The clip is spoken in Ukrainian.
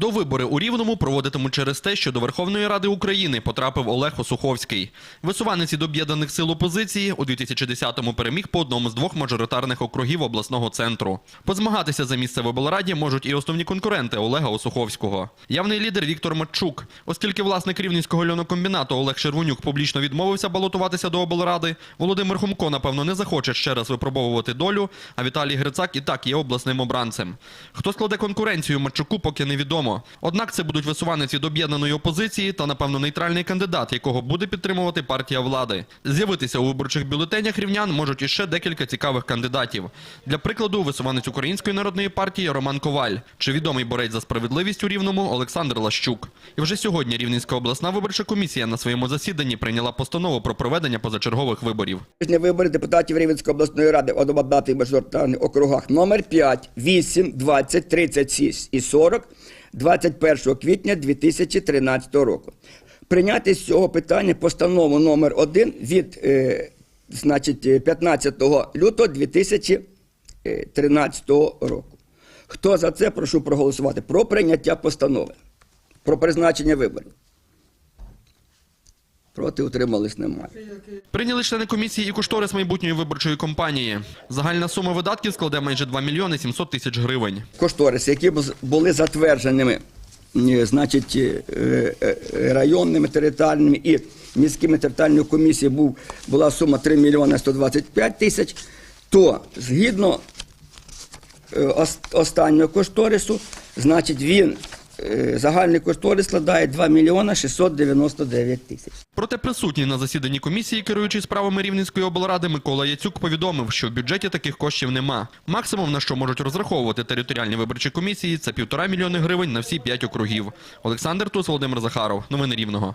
Довибори у Рівному проводитимуть через те, що до Верховної Ради України потрапив Олег Осуховський. Висуванець від об'єднаних сил опозиції у 2010-му переміг по одному з двох мажоритарних округів обласного центру. Позмагатися за місце в облраді можуть і основні конкуренти Олега Осуховського. Явний лідер Віктор Матчук. Оскільки власник рівненського льонокомбінату Олег Червонюк публічно відмовився балотуватися до облради, Володимир Хумко, напевно, не захоче ще раз випробовувати долю, а Віталій Грицак і так є обласним обранцем. Хто складе конкуренцію Матчуку, поки невідомо. Однак це будуть висуванець від об'єднаної опозиції та, напевно, нейтральний кандидат, якого буде підтримувати партія влади. З'явитися у виборчих бюлетенях рівнян можуть іще декілька цікавих кандидатів. Для прикладу, висуванець Української народної партії Роман Коваль чи відомий борець за справедливість у Рівному Олександр Лащук. І вже сьогодні Рівненська обласна виборча комісія на своєму засіданні прийняла постанову про проведення позачергових виборів. Вибори депутатів Рівенської обласної ради у одномандатних мажоритарних округах номер 5, 8, 20, 36 і 40 21 квітня 2013 року. Прийняти з цього питання постанову номер 1 від е, значить, е, 15 лютого 2013 року. Хто за це, прошу проголосувати про прийняття постанови, про призначення виборів. Проти утримались немає. Прийняли члени комісії і кошторис майбутньої виборчої кампанії. Загальна сума видатків складе майже 2 мільйони 700 тисяч гривень. кошториси, які були затвердженими е, значить, е, е, районними територіальними і міськими територіальними комісіями був, була сума 3 мільйони 125 тисяч, то згідно останнього кошторису, значить він, загальний кошторис складає 2 мільйона 699 тисяч. Проте присутній на засіданні комісії, керуючий справами Рівненської облради, Микола Яцюк повідомив, що в бюджеті таких коштів нема. Максимум, на що можуть розраховувати територіальні виборчі комісії, це півтора мільйони гривень на всі п'ять округів. Олександр Тус, Володимир Захаров. Новини Рівного.